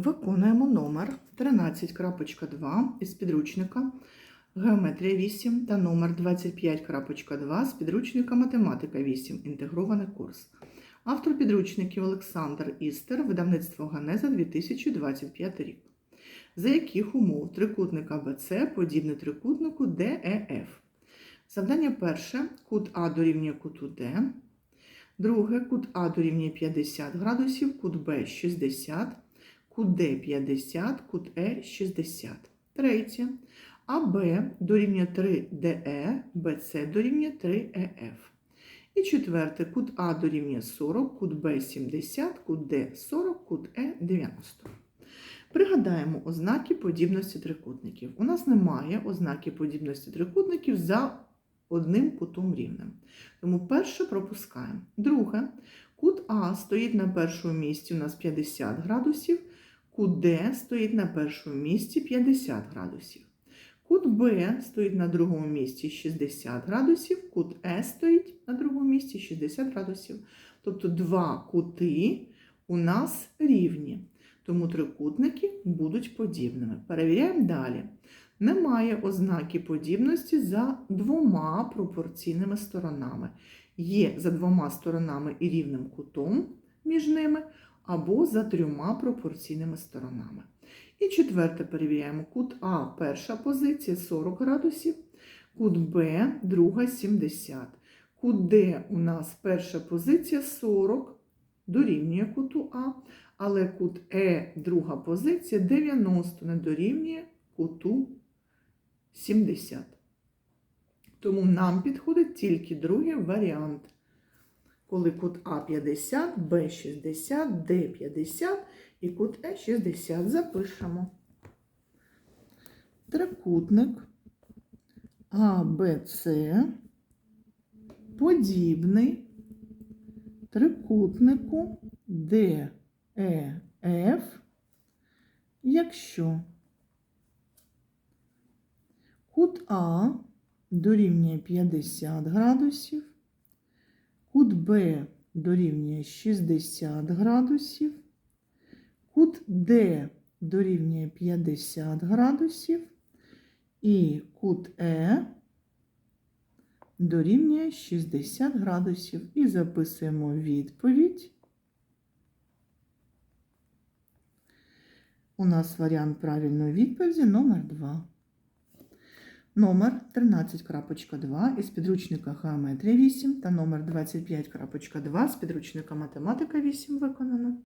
Виконуємо номер 13.2 із підручника Геометрія 8 та номер 25.2 з підручника Математика 8. Інтегрований курс. Автор підручників Олександр Істер, видавництво Ганеза 2025 рік. За яких умов трикутник АБЦ подібний трикутнику ДЕФ. Завдання перше. Кут А дорівнює куту Д. Друге. Кут А дорівнює 50 градусів, кут Б 60, кут Д 50, кут Е 60. Третє. АБ дорівнює 3 ДЕ, БЦ дорівнює 3 ЕФ. І четверте. Кут А дорівнює 40, кут Б 70, кут Д 40, кут Е 90. Пригадаємо ознаки подібності трикутників. У нас немає ознаки подібності трикутників за одним кутом рівним. Тому перше пропускаємо. Друге, кут А стоїть на першому місці у нас 50 градусів, кут Д стоїть на першому місці 50 градусів. Кут Б стоїть на другому місці 60 градусів, кут Е стоїть на другому місці 60 градусів. Тобто два кути у нас рівні. Тому трикутники будуть подібними. Перевіряємо далі. Немає ознаки подібності за двома пропорційними сторонами. Є за двома сторонами і рівним кутом між ними, або за трьома пропорційними сторонами. І четверте перевіряємо. Кут А перша позиція 40 градусів, кут Б друга 70. Кут Д у нас перша позиція 40, дорівнює куту А, але кут Е друга позиція 90 не дорівнює куту 70. Тому нам підходить тільки другий варіант. Коли кут А 50, Б 60, Д 50 і кут Е 60 запишемо. Трикутник АБЦ подібний трикутнику ДЕФ, якщо кут А дорівнює 50 градусів, кут Б дорівнює 60 градусів, кут Д дорівнює 50 градусів і кут Е дорівнює 60 градусів. І записуємо відповідь. У нас варіант правильної відповіді номер 2. Номер 13.2 із підручника Геометрія 8 та номер 25.2 з підручника Математика 8 виконано.